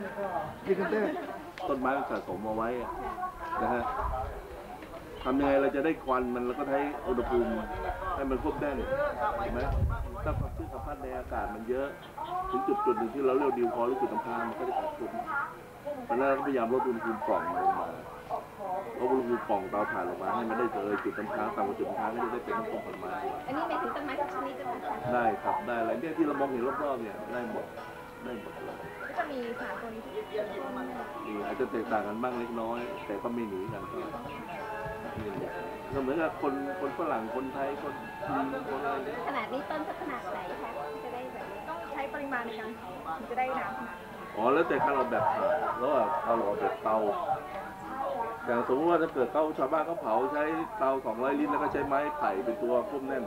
นี่คุณเต้ต้นไม้มันสะสมเอาไว้อะนะฮะทำยังไงเราจะได้ควันมันแล้วก็ใช้อุณหภูมิให้มันควบแน่นเห็นไหมถ้าความชื้นสัมพันธ์ในอากาศมันเยอะ ถึงจุดจุดหนึ่งที่เราเรียกดิวพอหรือจุดน้ำค้างมันก็จะขาดทุนเพราะฉะนั้นเราก็พยายามลดอุณหภูมิปล่องลงมาลดอุณหภูมิปล่องเตาถ่านลงมาให้มันได้เลยจุดน้ำค้างต่ำกว่าจุดน้ำค้างก็จะได้เป็นน้ำตกผลไม้อันนี้หมายถึงต้นไม้ทุกชนิดใช่ไหมคะได้ครับได้อะไรเนี่ยที่เรามองเห็นรอบๆเนี่ยได้หมด ได้หมดเลยก็จะมีสารตัวนี้ที่เป็นต้นไม้มีอาจจะแตกต่างกันบ้างเล็กน้อย แต่ก็ไม่หนีกันก็ก็เหมือนกับคนคนฝรั่งคนไทยคนจีนคนอะไรเนี่ยขนาดนี้ต้นสักขนาดไหนคะจะได้แบบต้องใช้ปริมาณในการจะได้น้ำขนาดอ๋อแล้วแต่การออกแบบถ่าแล้วว่าเราออกแบบเตาอย่างสมมติว่าถ้าเกิดเขาชาวบ้านเขาเผาใช้เตา200ลิตรแล้วก็ใช้ไม้ไผ่เป็นตัวควบแน่น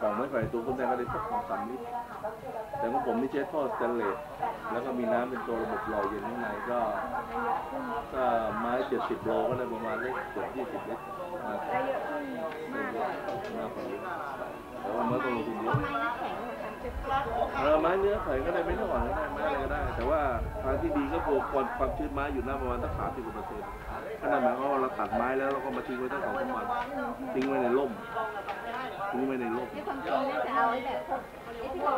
กล่องไม้ไผ่ตัวควบแน่นก็ได้สักสองสามลิตรแต่ของผมนี่ใช้ท่อสแตนเลสแล้วก็มีน้ำเป็นตัวระบบหล่อเย็นข้างในก็ถ้าไม้70โลก็ได้ประมาณได้เกือบ20ลิตรนะครับได้เยอะขึ้นมากเลยมากกว่านี้แต่ว่ามันต้องลงทุนเยพออะไม้หน้าแข็งนะคะจะกล้าเออไม้เนื้อไผ่ก็ได้ไม่ต้องอ่อนก็ได้ไม้อะไรก็ได้ แต่ว่า ทางที่ดีก็คือความความชื้นไม้อยู่หน้าประมาณสักสามสิบกว่าเปอร์เซ็นต์ขนาดหมายความว่าเราตัดไม้แล้วเราก็มาทิ้งไว้ตั้งสองสามวันทิ้งไว้ในร่มทิ้งไว้ในร่มในความจริงน่าจะเอาไว้แบบพวกไอ้ที่เขา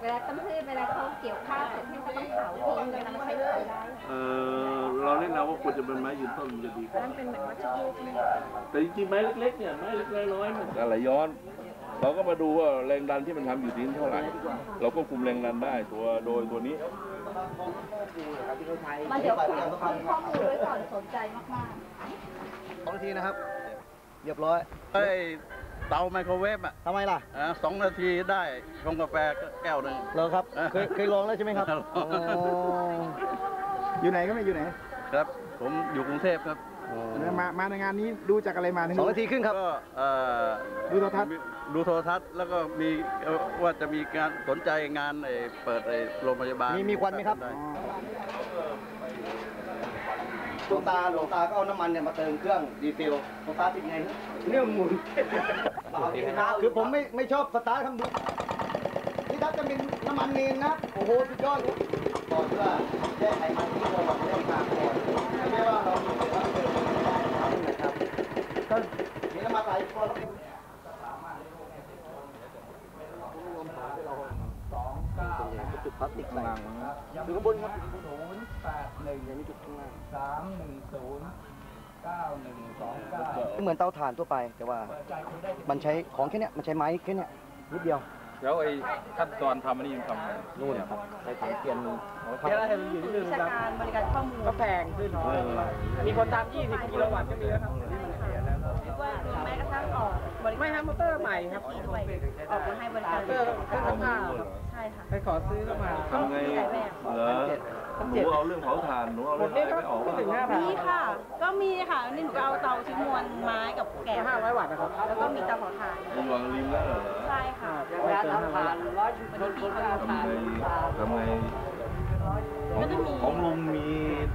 เวลาต้นพืชเวลาเขาเกี่ยวข้าวเสร็จเนี่ยเขาต้องเผาทิ้งเวลามาใช้ไฟได้เออเราแนะนำว่าควรจะเป็นไม้ยืนต้นมันจะดีกว่านั่นเป็นเหมือนวัชพืชไหมแต่จริงๆไม้เล็กๆเนี่ยไม้เล็กๆน้อยๆมันอะไรย้อนเราก็มาดูว่าแรงดันที่มันทำอยู่ที่นี่เท่าไหร่ เราก็คุมแรงดันได้ตัวโดยตัวนี้ มันเดี๋ยวคุยข้อมูลไว้ก่อนสนใจมากสองนาทีนะครับ เรียบร้อยไอ้เตาไมโครเวฟอะทำไมล่ะอะสองนาทีได้ชงกาแฟแก้วหนึ่งเหรอครับ เคยเคยลองแล้วใช่ไหมครับลองอ๋ออยู่ไหนก็ไม่อยู่ไหน ครับ ผมอยู่กรุงเทพครับมามาในงานนี้ดูจากอะไรมาถึงสองนาทีครึ่งครับก็เอ่อดูโทรทัศน์ ดูโทรทัศน์แล้วก็มีเอ่อว่าจะมีการสนใจงานไอ้เปิดไอ้โรงพยาบาลมีมีควันไหมครับ ด้หลวงตาหลวงตาก็เอาน้ำมันเนี่ยมาเติมเครื่องดีเซลหลวงตาติดไงเรื่องหมุนคือผมไม่ไม่ชอบสตาร์ททำดูนี่ถ้าจะเป็นน้ำมันเนนนะ โอ้โหสุดยอดเลยก่อนเพื่อแยกไขมันที่เราบอกเรื่องการก่อนไม่ใช่ว่าเราอยู่แล้วเติมนะครับก็มีน้ำมันไหลพอแล้ว จุดพลาสติกใส่ดูข้างบนครับศูนย์แปดหนึ่งย่างนี้จุดข้างล่างสามหนึ่งศูนย์เก้าหนึ่งสองเก้าเหมือนเตาถ่านทั่วไป แต่ว่ามันใช้ของแค่เนี้ยมันใช้ไม้แค่เนี้ยนิดเดียวแล้วไอ้ขั้นตอนทำอันนี้มันทำนู่นครับใช้ถังเทียนเทียนละเห็นอยู่ที่นึงครับการบริการข้อมูลก็แพงขึ้นมีคนตาม20กิโลวัตต์ก็มีแล้วครับ ว่าแม้กระทั่งออกบริไม่การฮะมอเตอร์ใหม่ครับด้วยออกมาให้บริการมอเตอร์เครื่องซักผ้าครับใช่ค่ะไปขอซื้อเข้ามาทำไงเหรอหนูเอาเรื่องเผาถ่านหนูเอาหมเรื่อดงนี่อะไรก็ไม่ออกไม่ถึงว่า5,000มีค่ะ ก็มีค่ะนี่หนูก็เอาเตาชิ้นมวลไม้กับแกะ500วัตต์นะครับแล้วก็มีเตาเผาถ่านมีวางริมแล้วเหรอใช่ค่ะร้านทำผ่านร้อยวันนี้มีเตาเผาทำถ่านไงทำไงของของลุงมี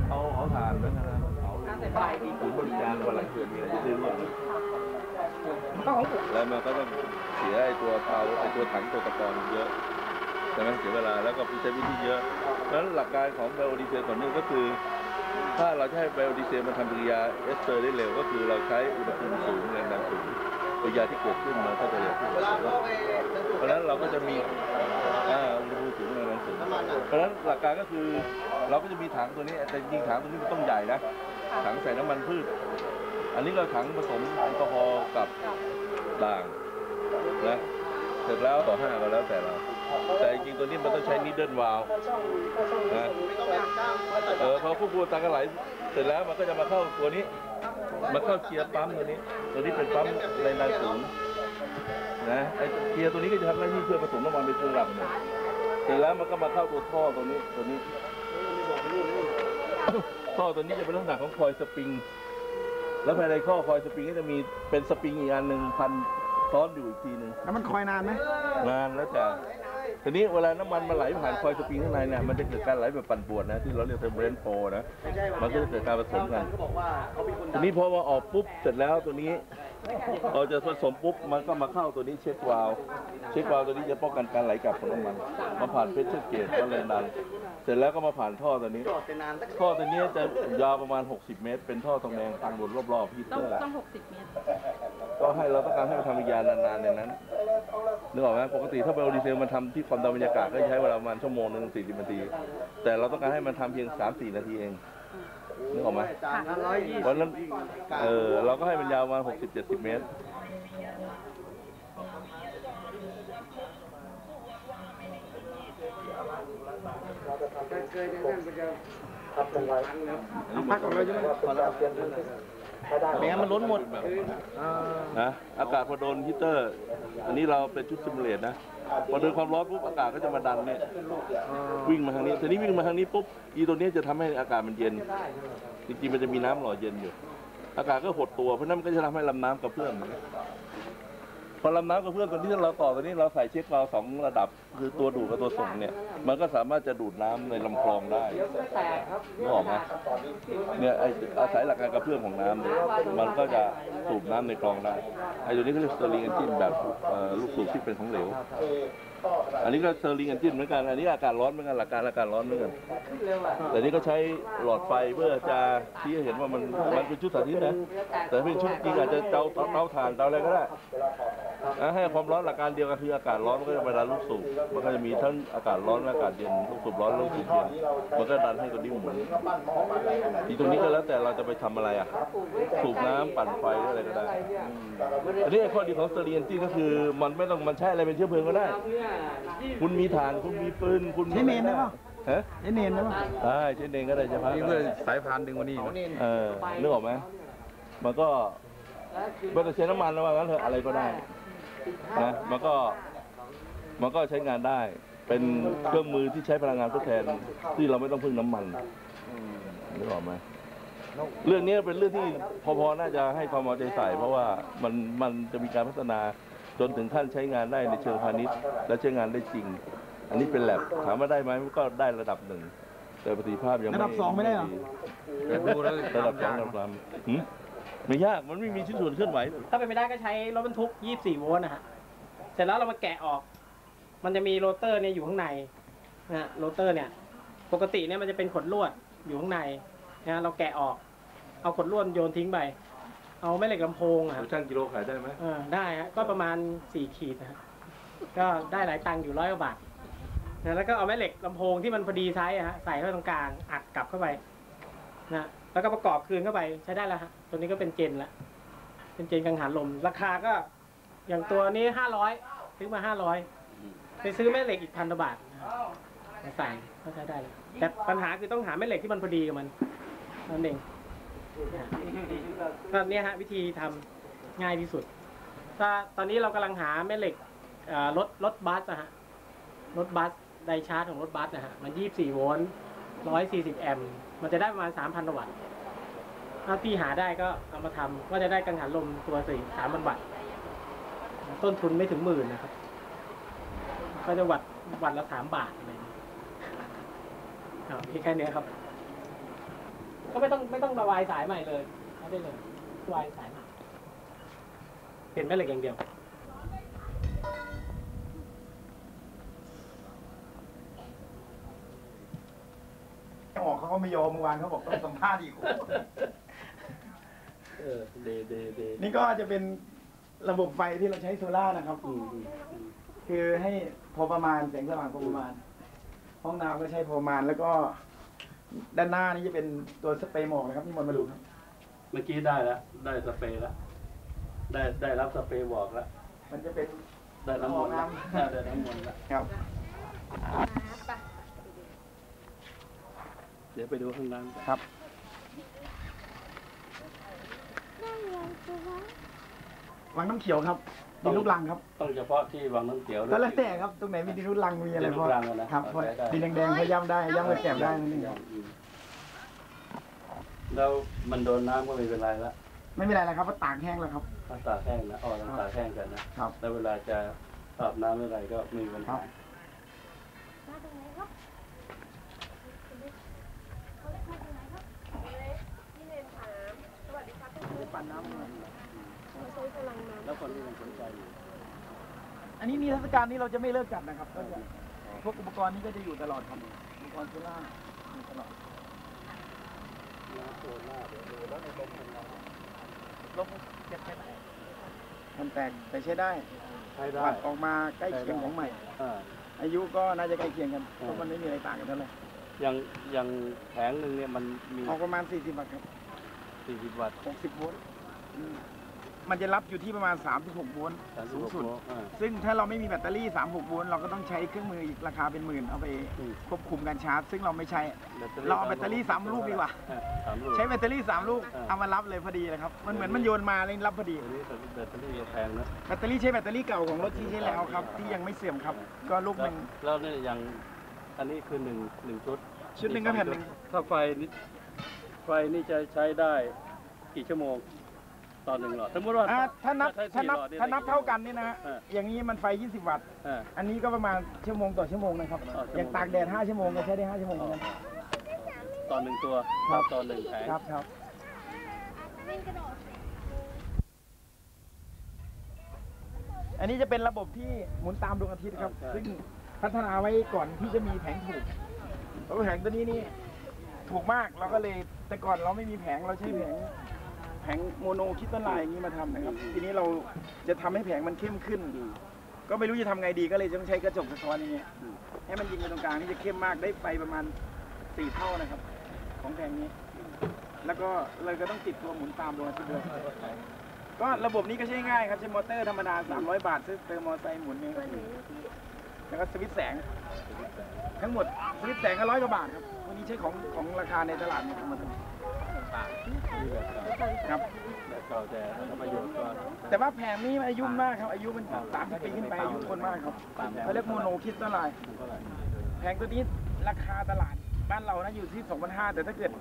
เอาเผาถ่านด้วยนะครับเผาศูนย์บริการวันหลังเกิดมีอะไรจะซื้อบ้าง แล้วมันก็ต้องเสียไอ้ตัวเตาไอ้ตัวถังตัวตะกอนเยอะใช่ไหมเสียเวลาแล้วก็ใช้วิธีเยอะเพราะฉะนั้นหลักการของไบโอดีเซลก่อนหนึ่งก็คือ ถ้าเราจะให้ไบโอดีเซลมันทำปฏิกิริยาเอสเตอร์ได้เร็ว ก็คือเราใช้อุณหภูมิสูงแรงดันสูงปฏิกิริยาที่เกิดขึ้นมันก็จะเร็วขึ้นเพราะฉะนั้นเราก็จะมีอ่าอุณหภูมิสูงแรงดันสูงเพราะฉะนั้นหลักการก็คือเราก็จะมีถังตัวนี้แต่จริงๆถังตัวนี้มันต้องใหญ่นะถังใส่น้ำมันพืช อันนี้เราถังผสมแอลกอฮอล์กับด่างนะเสร็จแล้วต่อห้าก็แล้วแต่เรา แต่จริงตัวนี้มันต้องใช้นิดเดิลวาลนะเออพอควบคุมอัตาการไหลเสร็จแล้วมันก็จะมาเข้าตัวนี้มาเข้าเกียร์ปั๊มตัวนี้ ตัวนี้เป็นปั๊มแรงดันสูงนะไอ้เกียร์ตัวนี้ก็จะทำหน้าที่เพื่อผสมน้ำมันเป็นตัวหลักเนี่ยเสร็จแล้วมันก็มาเข้าตัวท่อตัวนี้ตัวนี้ท่อตัวนี้จะเป็นลักษณะของคอยสปริง แล้วภายในข้อคอยสปริงก็จะมีเป็นสปริงอีกอันหนึ่งพันซ้อนอยู่อีกทีหนึ่งแล้วมันคอยนานไหมนานแล้วจ้ะ ทีนี้เวลาน้ำมันมันไหลผ่านคอยสปริงข้างในเนี่ยมันจะเกิดการไหลแบบปั่นป่วนนะที่เราเรียกเทอร์เบรนโฟนะมันก็จะเกิดการผสมกันทีนี้พอมาออกปุ๊บเสร็จแล้วตัวนี้พอจะผสมปุ๊บมันก็มาเข้าตัวนี้เช็ควาล์วเช็ควาล์วตัวนี้จะป้องกันการไหลกลับของน้ำมันมาผ่านเพชรเกตก็เลยดันเสร็จแล้วก็มาผ่านท่อตัวนี้จอดไปนานสักท่อตัวนี้จะยาวประมาณ 60 เมตร เป็นท่อทองแดงตั้งบนรอบๆฮีตต้เตองอร์ต้องหกสิบเมตร ก็ให้เราต้องการให้มันทำวิญญาณนานๆในนั้นนึกออกไหมปกติถ้าไบโอดีเซลมันทำที่ความดันบรรยากาศก็ใช้เวลาประมาณชั่วโมงหนึ่งสี่สิบนาที แต่เราต้องการให้มันทำเพียงสามสี่นาทีเองนึกออกไหมจานละร้อยยี่เพราะฉะนั้นเออเราก็ให้มันยาวประมาณหกสิบเจ็ดสิบเมตรพักของเราใช่ไหมพอแล้วไม่งั้นมันล้นหมดนะอากาศพอโดนฮีตเตอร์ อันนี้เราเป็นชุดซิมูเลตนะ พอโดนความร้อนปุ๊บอากาศก็จะมาดันเนี่ยวิ่งมาทางนี้ทีนี้วิ่งมาทางนี้ปุ๊บอีตัวเนี้ยจะทำให้อากาศมันเย็น จริงๆมันจะมีน้ำหล่อเย็นอยู่ อากาศก็หดตัวเพราะนั้นมันก็จะทำให้ลำน้ำกระเพื่อมพ อลำน้ำกระเพื่อมตัวนี้เราต่อตัวนี้เราใส่เช็ควาล์วสองระดับ คือตัวดูดกับตัวส่งเนี่ย มันก็สามารถจะดูดน้ำในลำคลองได้นึกออกไหมเนี่ยไออาศัยหลักการกระเพื่อมของน้ำเนี่ยมันก็จะสูบน้ำในคลองได้ไอตัวนี้ก็เรียกสเตอร์ลิงเอนจินแบบเอ่อลูกสูบที่เป็นของเหลว อันนี้ก็สเตอร์ลิงเอนจินเหมือนกัน อันนี้อากาศร้อนเหมือนกันหลักการอากาศร้อนเหมือนกัน แต่นี่ก็ใช้หลอดไฟเพื่อจะที่ให้เห็นว่ามันมันเป็นชุดสาธิตนะ แต่ถ้าเป็นชุดจริงอาจจะเตาเตาถ่านเตาอะไรก็ได้ นะให้ความร้อนหลักการเดียวกันคืออากาศร้อนมันก็จะเวลาลูกสูบมันก็จะมีทั้งอากาศร้อนและอากาศเย็นลูกสูบร้อนลูกสูบเย็นมันก็ดันให้กระดิ่งหมุนทีตรงนี้ก็แล้วแต่เราจะไปทำอะไรอะสูบน้ำปั่นไฟหรืออะไรก็ได้อันนี้ข้อดีของสเตอร์เรียนที่ก็คือมันไม่ต้องมันใช้อะไรเป็นเชื้อเพลิงก็ได้ คุณมีถ่านคุณมีปืนคุณมีใช้เมนได้ปะฮะไอ้เนนนะวะได้ใช้เนนก็ได้ใช่ไหมนี่เพื่อสายพานดึงวันนี้เออนึกออกไหมมันก็ไม่ต้องใช้น้ำมันแล้วว่างั้นเถอะอะไรก็ได้ นะมันก็มันก็ใช้งานได้ เป็นเครื่องมือที่ใช้พลังงานทดแทนที่เราไม่ต้องพึ่งน้ำมันนึกออกไหมเรื่องนี้เป็นเรื่องที่พอๆน่าจะให้ความเอาใจใส่ เพราะว่ามันมันจะมีการพัฒนาจนถึงขั้นใช้งานได้ในเชิงพาณิชย์ และใช้งานได้จริง อันนี้เป็นแลบถามว่าได้ไหมมันก็ได้ระดับหนึ่ง แต่ประสิทธิภาพยังไม่ระดับสองไม่ได้เหรอแต่ดูแล้วระดับสองระดับสามหืม ไม่ยากมันไม่มีชิ้นส่วนเคลื่อนไหวถ้าเป็นไม่ได้ก็ใช้รถบรรทุก 24 โวลต์นะฮะ เสร็จแล้วเรามาแกะออก มันจะมีโรเตอร์เนี่ยอยู่ข้างในนะฮะโรเตอร์เนี่ย ปกติเนี่ยมันจะเป็นขดลวดอยู่ข้างในนะฮะเราแกะออก เอาขดลวดโยนทิ้งไป เอาแม่เหล็กลำโพงอะฮะช่างกิโลขายได้ไหมเออได้ฮะ ก็ประมาณสี่ขีดนะฮะ ก็ได้หลายตังค์อยู่ร้อยกว่าบาทนะแล้วก็เอาแม่เหล็กลำโพงที่มันพอดีไซส์อะฮะใส่เข้าตรงกลางอัดกลับเข้าไปนะ แล้วก็ประกอบคืนเข้าไปใช้ได้แล้วฮะตัวนี้ก็เป็นเจนละเป็นเจนกังหันลม ราคาก็อย่างตัวนี้ห้าร้อยซื้อมาห้าร้อยไปซื้อแม่เหล็กอีกพันบาทมาใส่ก็ใช้ได้เลยแต่ปัญหาคือต้องหาแม่เหล็กที่มันพอดีกับมันนั่นเองก็เนี่ยฮะวิธีทำง่ายที่สุด ถ้าตอนนี้เรากำลังหาแม่เหล็กรถรถบัสนะฮะรถบัสไดชาร์จของรถบัสนะฮะมัน24โวลต์ 140 แอมป์มันจะได้ประมาณ 3,000 วัตต์ ถ้าพี่หาได้ก็เอามาทำก็จะได้กังหันลมตัวสี่3,000วัตต์ ต้นทุนไม่ถึงหมื่นนะครับ ก็จะวัตวัตละ3บาทอะไรอย่างเงี้ยครับมีแค่นี้ครับ ก็ไม่ต้องไม่ต้องระวายสายใหม่เลยได้เลยระวายสายใหม่เปลี่ยนแม่เหล็กอย่างเดียว ออก เขาก็ไม่ยอมเมื่อวานเขาบอกต้องสัมภาษณ์อีกเออเดเดเดนี่ก็จะเป็นระบบไฟที่เราใช้โซล่าร์นะครับคือให้พอประมาณแสงสว่างพอประมาณ ห้องน้ำก็ใช้พอประมาณแล้วก็ ด้านหน้านี่จะเป็นตัวสเปรย์หมอกนะครับที่มนต์มาดูครับ เมื่อกี้ได้แล้วได้สเปรย์แล้วได้ได้รับสเปรย์บอกแล้วมันจะเป็นได้น้ำมนต์แล้วน้ำได้ได้น้ำมนต์แล้วครับ เดี๋ยวไปดูข้างล่างครับ วังน้ำเขียวครับดินลูกลังครับต้องเฉพาะที่วังน้ำเขียวก็แล้วแต่ครับตรงไหนมีดินลูกลังมีอะไรดินลูพอกรังอะนะครับพอใช้ได้ดินแดงๆพอย่ำได้ย่ำก็แกบได้นั่นเองครับแล้วมันโดนน้ำก็ไม่เป็นไรละไม่เป็นไรแล้วครับเพราะตากแห้งแล้วครับถ้าตากแห้งนะอ๋อต้องตากแห้งกันนะครับแล้วเวลาจะอาบน้ำอะไรก็ไมมีปัญครัหา แล้วคนที่ยังสนใจอยู่อันนี้นิทรรศการนี้เราจะไม่เลิกจัดนะครับก็จะพวกอุปกรณ์นี้ก็จะอยู่ตลอดครับอุปกรณ์โซล่าร์อยู่ตลอดลบเก็บใช้ได้มันแตกแต่ใช้ได้ใช้ได้วัดออกมาใกล้เคียงของใหม่อ่าอายุก็น่าจะใกล้เคียงกันเพราะมันไม่มีอะไรต่างกันเท่าไหร่อย่างอย่างแผงหนึ่งเนี่ยมันมีออกประมาณ40บาทครับ40วัตต์60โวลต์อื มมันจะรับอยู่ที่ประมาณ 36 โวลต์สูง36สุดโวลต์อ่าซึ่งถ้าเราไม่มีแบตเตอรี่ 36 โวลต์เราก็ต้องใช้เครื่องมืออีกราคาเป็นหมื่นเอาไปอืมควบคุมการชาร์จ ซึ่งเราไม่ใช้ เราเอาแบตเตอรี่สามลูกดีกว่าอ่สามลูกใช้แบตเตอรี่ 3 ลูกอ่าเอามารับเลยพอดีเลยครับ มันเหมือนมันโยนมาเลยรับพอดีตัวนี้แบตเตอรี่แพงนะแบตเตอรี่ใช้แบตเตอรี่เก่าของรถที่ใช้แล้วครับ ที่ยังไม่เสื่อมครับ ก็ลูกหนึ่งแล้วเนี่ยอย่างอันนี้คือหนึ่งหนึ่งชุด ชุดหนึ่งก็แผ่นหนึ่งถ้าไฟนี่ไฟนี่จะใช้ได้กี่ชั่วโมง ต่อหนึ่งหลอดสมมติว่าอ่าถ้านับใช้ถ้าสี่นับหลอดถ้านับเท่ากันนี่นะฮะอ่าอย่างนี้มันไฟ 20 วัตต์อ่าอันนี้ก็ประมาณชั่วโมงต่อชั่วโมงนะครับต่อชั่วโมงอย่างตากแดด 5 ชั่วโมงก็ใช้ได้ 5 ชั่วโมงเหมือนกันต่อหนึ่งตัวครับต่อหนึ่งแผงครับครับอันนี้จะเป็นระบบที่หมุนตามดวงอาทิตย์ครับ ซึ่งพัฒนาไว้ก่อนที่จะมีแผงถูกเพราะว่าแผงตัวนี้นี่ถูกมากเราก็เลยแต่ก่อนเราไม่มีแผงเราใช้แผง แผงโมโนคริสตัลไลน์อย่างนี้มาทำนะครับ ทีนี้เราจะทำให้แผงมันเข้มขึ้น ก็ไม่รู้จะทำไงดีก็เลยต้องใช้กระจกสะท้อนอย่างเงี้ยให้มันยิงไปตรงกลางนี่จะเข้มมากได้ไฟประมาณสี่เท่านะครับ ของแผงนี้ แล้วก็เลยก็ต้องติดตัวหมุนตามดวงอาทิตย์ด้วยก็ระบบนี้ก็ใช้ง่ายครับใช้มอเตอร์ธรรมดา 300 บาทซื้อเติมมอเตอร์ไซค์หมุนเองก็คือแล้วก็สวิตช์แสง ทั้งหมดสวิตช์แสงก็ร้อยกว่าบาทครับวันนี้ใช้ของของราคาในตลาดมาทำมาทำ ครับแบบเก่าแต่ประโยชน์ก็แต่ว่าแผงนี้มันอายุมากครับ อายุมันสามสิบปีขึ้นไปอายุคนมากครับเขาเรียกโมโนคริสตัลไลน์เท่าไหร่แผงตัวนี้ราคาตลาดบ้านเรานะอยู่ที่2,500แต่ถ้าเกิด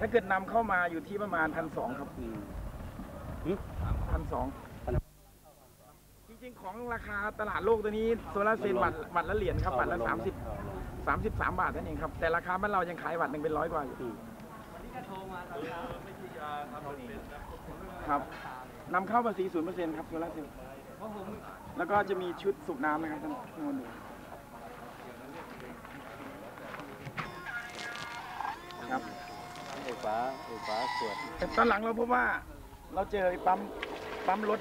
ถ้าเกิดนำเข้ามาอยู่ที่ประมาณพันสองครับอืมพันสองจริงๆ ของราคาตลาดโลกตัวนี้โซลาร์เซลล์วัตต์วัตต์ละเหรียญครับวัตต์ละสามสิบสามสิบสามบาทนั่นเองครับ แต่ราคาบ้านเรายังขายวัตต์หนึ่งเป็นร้อยกว่าอยู่อืม ครับนำเข้าภาษีศูนย์เปอร์เซ็นต์ครับโซลาร์เซลล์แล้วก็จะมีชุดสูบน้ำนะครับท่านท่านผู้ชมครับไอ้ฝาไอ้ฝาขวดแต่ตอนหลังเราพบว่าเราเจอไอ้ปั๊มปั๊มรถ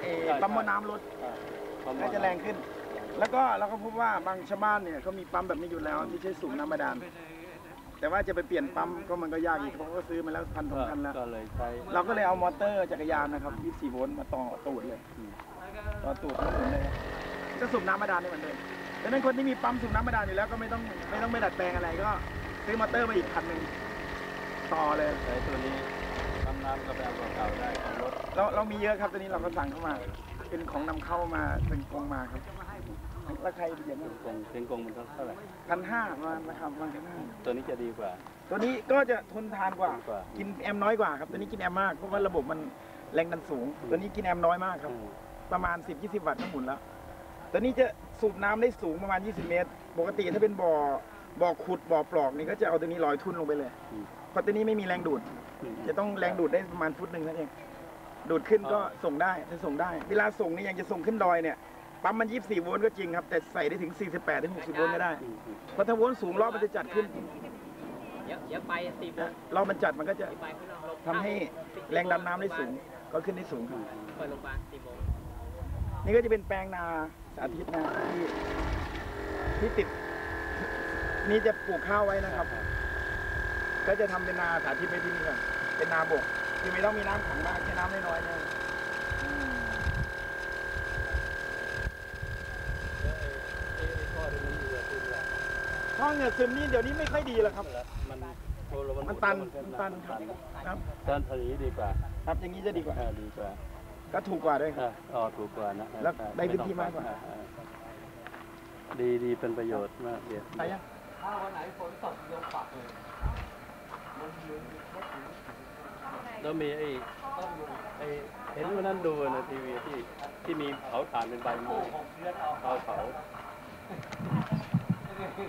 เออใช่ปั๊มหม้อน้ำรถน่าจะแรงขึ้น แล้วก็เราก็พบว่าบางชาวบ้านเนี่ยเขามีปั๊มแบบนี้อยู่แล้วที่ใช้สูบน้ำบาดาล แต่ว่าจะไปเปลี่ยนปั๊มก็มันก็ยากอีกเพราะเขาซื้อมาแล้วพันสองพันแล้ว ก็เลยใช้เราก็เลยเอามอเตอร์จักรยานนะครับ24โวลต์มาต่อตูดเลยต่อตูดแล้วหมุนเลยครับก็สูบน้ำบาดาลได้เหมือนเดิมดังนั้นคนที่มีปั๊มสูบน้ำบาดาลอยู่แล้วก็ไม่ต้องไม่ต้องไปดัดแปลงอะไรก็ซื้อมอเตอร์มาอีกคันหนึ่งต่อเลยใช้ตัวนี้ทำน้ำก็ไปเอาเก่าๆได้ของรถเราเรามีเยอะครับตัวนี้เราก็สั่งเข้ามา เป็นของนำเข้ามาเป็นกงมาครับ ราคาเดียวกงเพียงกงมันเท่าไหร่พันห้าประมาณราคาประมาณพันห้าตัวนี้จะดีกว่า ตัวนี้ก็จะทนทานกว่าดีกว่า กินแอมน้อยกว่าครับ ตัวนี้กินแอมมากเพราะว่าระบบมันแรงดันสูง ตัวนี้กินแอมน้อยมากครับอืมประมาณ 10-20 วัตต์ก็หมุนแล้ว ตัวนี้จะสูบน้ำได้สูงประมาณ 20 เมตร ปกติถ้าเป็นบ่อบ่อขุดบ่อปลอกนี่ก็จะเอาตัวนี้ลอยทุ่นลงไปเลยอืมเพราะตัวนี้ไม่มีแรงดูดอืมจะต้องแรงดูดได้ประมาณฟุตหนึ่งนั่นเองดูดขึ้นก็ส่งได้จะส่งได้ เวลาส่งนี่ยังจะส่งขึ้นดอยเนี่ย ปั๊มมัน 24 โวลต์ก็จริงครับ แต่ใส่ได้ถึง 48 ถึง 60 โวลต์ก็ได้อืมอืมเพราะถ้าโวลต์สูงรอบมันจะจัดขึ้น เดี๋ยวเดี๋ยวไปสี่โมงรอบมันจัดมันก็จะไปข้างนอกลงทำให้แรงดันน้ำได้สูง ก็ขึ้นได้สูงครับเปิดโรงพยาบาลสี่โมงนี่ก็จะเป็นแปลงนาสาธิตนาที่ที่ติด นี่จะปลูกข้าวไว้นะครับ ก็จะทำเป็นนาสาธิตไว้ที่นี่ก่อนเป็นนาบกที่ไม่ต้องมีน้ำขังมากใช้น้ำน้อยๆเลย ท่อเหงื่อซึมนี่เดี๋ยวนี้ไม่ค่อยดีแล้วครับ มันโอ้แล้วมันตันมันตันครับครับตันอันนี้ดีกว่า ครับอย่างนี้จะดีกว่าเออดีกว่า ก็ถูกกว่าด้วยครับอะอ๋อถูกกว่านะแล้วได้พื้นที่มากกว่าอ่อ่ดีดีเป็นประโยชน์มากเดียวไปยังถ้าวันไหนฝนตกยกปักเลยแล้วมีไอ้ไอ้เห็นวันนั้นดูในทีวีที่ที่มีเผาถ่านเป็นใบไม้เผาเผาข้าวกล้อง น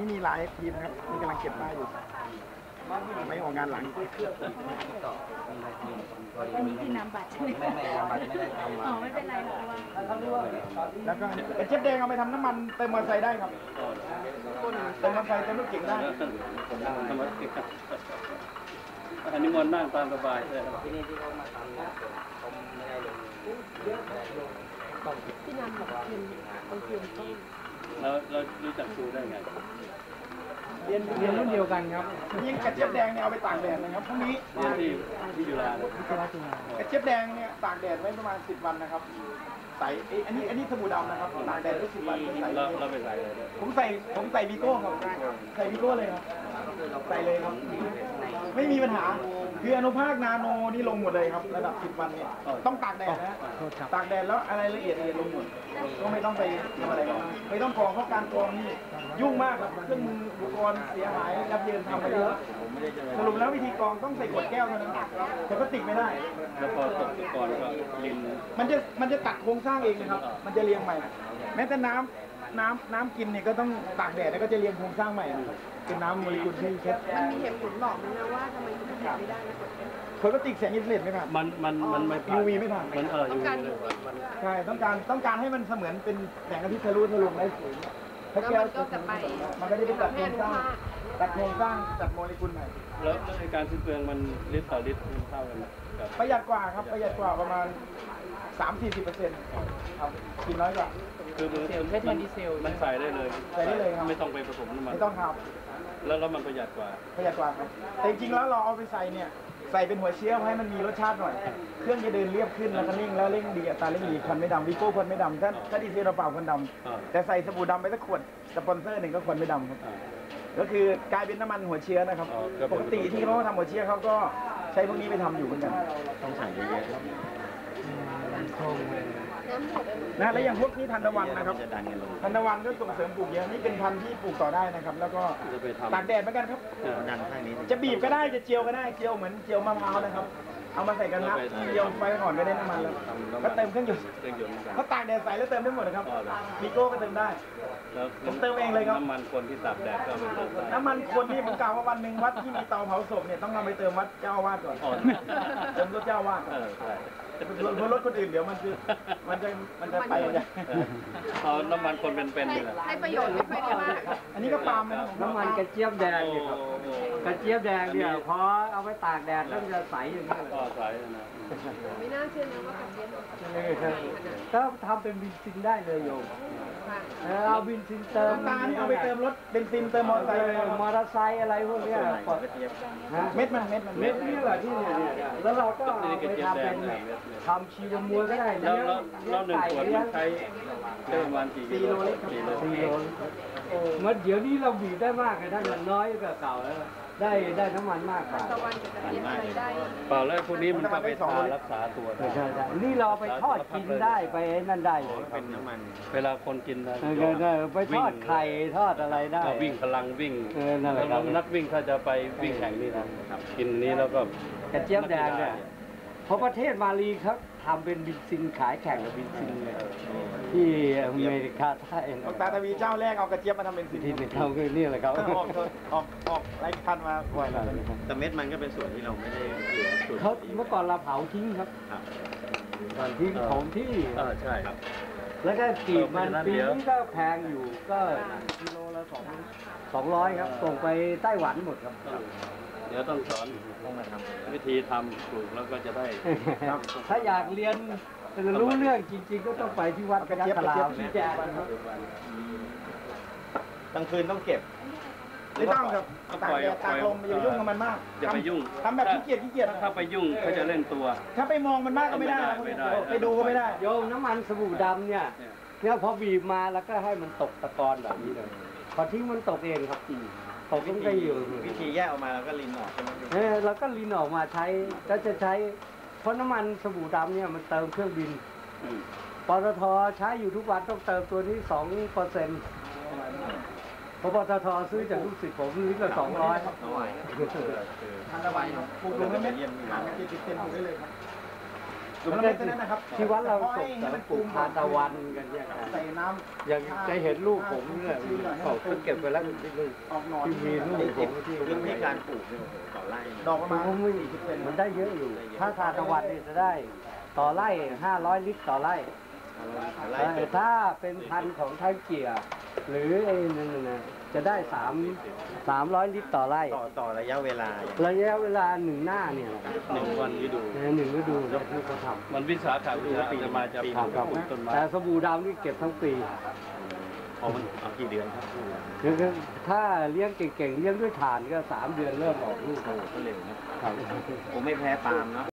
ี่มีหลายทีมนะครับนี่กำลังเก็บมาอยู่ไม่ออกงานหลังอันนี้พี่นำบัตรใช่ไหมอ๋อไม่เป็นไรหรอกแล้วก็เจ็บแดงเอาไปทำน้ำมันเติมมอเตอร์ไซค์ได้ครับ เติมมอเตอร์ไซค์เติมรถเก๋งได้ธรรมะอันนี้มันนั่งตามสบายเลยครับที่นี่ที่เขามาทำเนี่ยผมไม่ได้ลงพี่นามบัตรเทียมบางทีมต้องแล้วเรารู้จักครูได้ไงเรียนเรียนรุ่นเดียวกันครับยิ่งกระเจี๊ยบแดงเนี่ยเอาไปตากแดดนะครับพรุ่งนี้เรียนที่ที่จุฬาเลยกระเจี๊ยบแดงเนี่ยตากแดดไว้ประมาณ10วันนะครับ ใส่เอ้ยอันนี้อันนี้สบู่ดำนะครับตากแดดไว้10วันใส่เราเราไปใส่เลยผมใส่ผมใส่วีโก้ครับใส่วีโก้เลยครับ ใส่เลยครับ ไม่มีปัญหา คืออนุภาคนาโนนี่ลงหมดเลยครับ ระดับ 10 วันเนี่ยต้องตากแดดนะตากแดดแล้วอะไรละเอียดละเอียดลงหมดก็ไม่ต้องไปทำอะไรกันไม่ต้องกรองเพราะการกรองนี่ยุ่งมากครับเครื่องมืออุปกรณ์เสียหายยับเยินทำไปเยอะสรุปแล้ววิธีกรองต้องใส่ขวดแก้วเท่านั้นแต่พลาสติกไม่ได้แล้วพอตกตะกอนก็ลินมันจะมันจะตัดโครงสร้างเองนะครับ มันจะเรียงใหม่แม้แต่น้ำ น้ำน้ำกินเนี่ยก็ต้องตากแดดแล้วก็จะเรียงโครงสร้างใหม่นะครับเป็นน้ำโมเลกุลที่เช็ดมันมีเหตุผลบอกไหมนะว่าทำไมถึงทำไม่ได้นะปกติแสงอินฟราเรดไม่ผ่าน มันมันมันไม่ผ่าน UV ไม่ผ่านมันเออต้อง UV การเลอยยู่มันใช่ต้องการต้องการให้มันเสมือนเป็นแสงอาทิตย์ทะลุทะลวงได้สูงถ้าแล้วแก้วมันก็จะไปมันก็จะไปตัดโครงสร้างให้อนุภาคตัดโครงสร้างตัดโมเลกุลใหม่แล้วแล้วไอ้การสิ้นเปลืองมันลิตรต่อลิตรมันเท่ากันไหมกับประหยัดกว่าครับประหยัดกว่าประมาณ 3-40เปอร์เซ็นต์ครับกินน้อยกว่า คือมันมันมันใส่ได้เลยใส่ได้เลยครับ ไม่ต้องไปผสมน้ำมันไม่ต้องครับแล้วแล้วมันประหยัดกว่าประหยัดกว่าครับแต่จริงๆแล้วเราเอาไปใส่เนี่ยใส่เป็นหัวเชื้อให้มันมีรสชาติหน่อย เครื่องจะเดินเรียบขึ้นแล้วก็เร่งแล้วเร่งดีอัตราเร่งดีควันไม่ดำวิโก้ควันไม่ดำถ้าถ้าดีเซลเราเปล่าควันดอ่าำแต่ใส่สบู่ดำไปสักขวดสปอนเซอร์หนึ่งก็ควันไม่ดำครับอ่าก็คือกลายเป็นน้ำมันหัวเชื้อนะครับอ๋อครับผมปกติที่เขาทำหัวเชื้อเขาก็ใช้พวกนี้ไปทำอยู่เหมือนกันต้องใส่เยอะน้ำหมด นะแล้วอย่างพวกนี้ทันตะวันนะครับๆจะดันกันลงทันตะวันก็ส่งเสริมปลูกเยอะนี่เป็นพันธุ์ที่ปลูกต่อได้นะครับ แล้วก็จะไปทำตากแดดเหมือนกันครับเออดันข้างนี้จะบีบก็ได้จะเจียวก็ได้เจียวเหมือนเจียวมะพร้าวนะครับ เอามาใส่กระทะเจียวไฟก่อนก็ได้น้ำมันแล้วก็เติมเครื่องยนต์เครื่องยนต์เหมือนกันเขาตากแดดใส่แล้วเติมได้หมดนะครับอ๋อเหรอมีโก้ก็เติมได้แล้วผมเติมเองเลยครับน้ำมันคนที่ตากแดดก็เอาไปเติมได้น้ำมันคนนี่ผมกล่าวว่าวันหนึ่งวัดที่มีเตาเผาศพเนี่ยต้องนำไปเติมวัดเจ้าอาวาสก่อนอ๋อเติมรถเจ้าอาวาสก่เออนอใช่ เพราะรถคนอื่นเดี๋ยวมันจะมันจะมันจะไปจะเออเอาน้ำมันคนเป็นๆให้นี่แหละให้ประโยชน์ไม่ค่อยดีมากอันนี้ก็ปาล์มนะครับน้ำมันกระเจี๊ยบแดงโอ้เนี่ยครับโหกระเจี๊ยบแดงเนี่ยพอเอาไปตากแดดแล้วมันจะใสอย่างนี้เลยก็ใส่นะไม่น่าเชื่อนะว่ากระเจี๊ยบเออครับก็ทำเป็นบินซินได้เลยโยมค่ะเออเอาบินซินเติมน้ำตาลนี่เอาไปเติมรถเบนซินเติมมอเตอร์ไซค์เออมอเตอร์ไซค์อะไรพวกเนี้ยปลดฮะเม็ดมันเม็ดมันเม็ดนี่แหละที่เนี่ยเนี่ยแล้วเราก็เอาไปทำเป็นทำชีลมวยก็ได้แล้วเลี้ยงแล้วเลี้แล้ยวงหนึ่งไก่ขวดเลี้ยงใช้ใช้ประมาณกี่กิโลสี่โลสี่โลโอ้เมื่อเดี๋ยวนี้เราบีบได้มากเลยถ้ามันน้อยกว่าเก่าแล้วได้ได้น้ำมันมากกว่าตะวันกับกระเจี๊ยบอะไรได้เปล่าแล้วพวกนี้มันก็ไปทารักษาตัวได้ใช่ใช่นี่เราไปทอดกินได้ไปไอ้นั่นได้เลยเป็นน้ำมัน เวลาคนกินนะเออเออเออไปทอดไข่ทอดอะไรได้ก็วิ่งพลังวิ่งเออนั่นแหละครับนักวิ่งถ้าจะไปวิ่งแข่งนี่นะกินนี้แล้วก็กระเจี๊ยบแดงเนี่ย เพราะประเทศมาลีเขาทำเป็นบินซินขายแข่งกับบินซินเลยที่อเมริกาใต้นะตาทวีเจ้าแรกเอากระเจี๊ยบมาทำเป็นสินที่ไปทำคือนี่แหละครับออกออกออกรายการมาบ่อยแล้วแต่เม็ดมันก็เป็นส่วนที่เราไม่ได้เหลือส่วนเขาเมื่อก่อนเราเผาทิ้งครับครับก่อนทิ้งของที่ เออใช่ครับ แล้วก็กรีบมันเออเพราะฉะนั้นปีเดี๋ยวนี้ก็แพงอยู่ก็กิโลละสองสองร้อยครับ ส่งไปไต้หวันหมดครับ เดี๋ยวต้องสอนต้องมาทำวิธีทำปลูกแล้วก็จะได้ ถ้าอยากเรียนรู้เรื่องจริง ๆ ก็ต้องไปที่วัดพยัคฆรามที่แจกครับกลางคืนต้องเก็บไม่ต้องครับตากแดดตากลมอย่ายุ่งกับมันมากอย่าไปยุ่งทำแบบขี้เกียจขี้เกียจถ้าไปยุ่งเขาจะเล่นตัว ถ้าไปมองมันมากก็ไม่ได้นะไม่ได้ไปดูก็ไม่ได้ โยมน้ำมันสบู่ดำเนี่ยเนี่ยเนี่ยพอบีบมาแล้วก็ให้มันตกตะกอนแบบนี้เลยพอทิ้งมันตกเองครับ ตกลงไปอยู่วิธีแยกออกมาแล้วก็ลินออกใช่ไหมเออแล้วก็ลินออกมาใช้ก็จะใช้เพราะน้ำมันสบู่ดำเนี่ยมันเติมเครื่องบินอืมปตทใช้อยู่ทุกวันต้องเติมตัวนี้สองเปอร์เซ็นต์เพราะปตทซื้อจากลูกศิษย์ผมลิตรละสองร้อยน้อยทันตะวันปลูกลงให้เม็ดหางกระเจี๊ยบติดเต็มปลูกได้เลยครับ มันไม่ใช่นั้นนะครับที่วัดเราส่งให้แต่มันปลูกทานตะวันกันเนี่ยใส่น้ำอย่างจะเห็นลูกผมเนี่ยเขาก็เก็บไปแล้วที่ลูกออกหนอนที่มีลูกผมที่พื้นที่การปลูกเนี่ยโอ้โหต่อไร่ดอกประมาณผมไม่มันได้เยอะอยู่ ถ้าทานตะวันนี่จะได้ต่อไร่ห้าร้อยลิตรต่อไร่ไร่เป็แต่ดถ้าเป็นพันธุ์ของไทยเกียร์หรือไอ้นั่นน่ะ จะได้สามสามร้อยลิตรต่อไร่ต่อต่อระยะเวลาระยะเวลาหนึ่งหน้าเนี่ยนะครับหนึ่งวันฤดูในหนึ่งฤดูเนี่ยที่เขาทำมันวิสาขาดูปีจะมาจะครับครับปลูกต้นไม้แต่สบู่ดำนี่เก็บทั้งปีพอมันเอากี่เดือนครับคือคือถ้าเลี้ยงเก่งๆเลี้ยงด้วยถ่านก็สามเดือนเริ่มออกลูกโอ้โหก็เร็วนะครับผมไม่แพ้ปาล์มเนาะ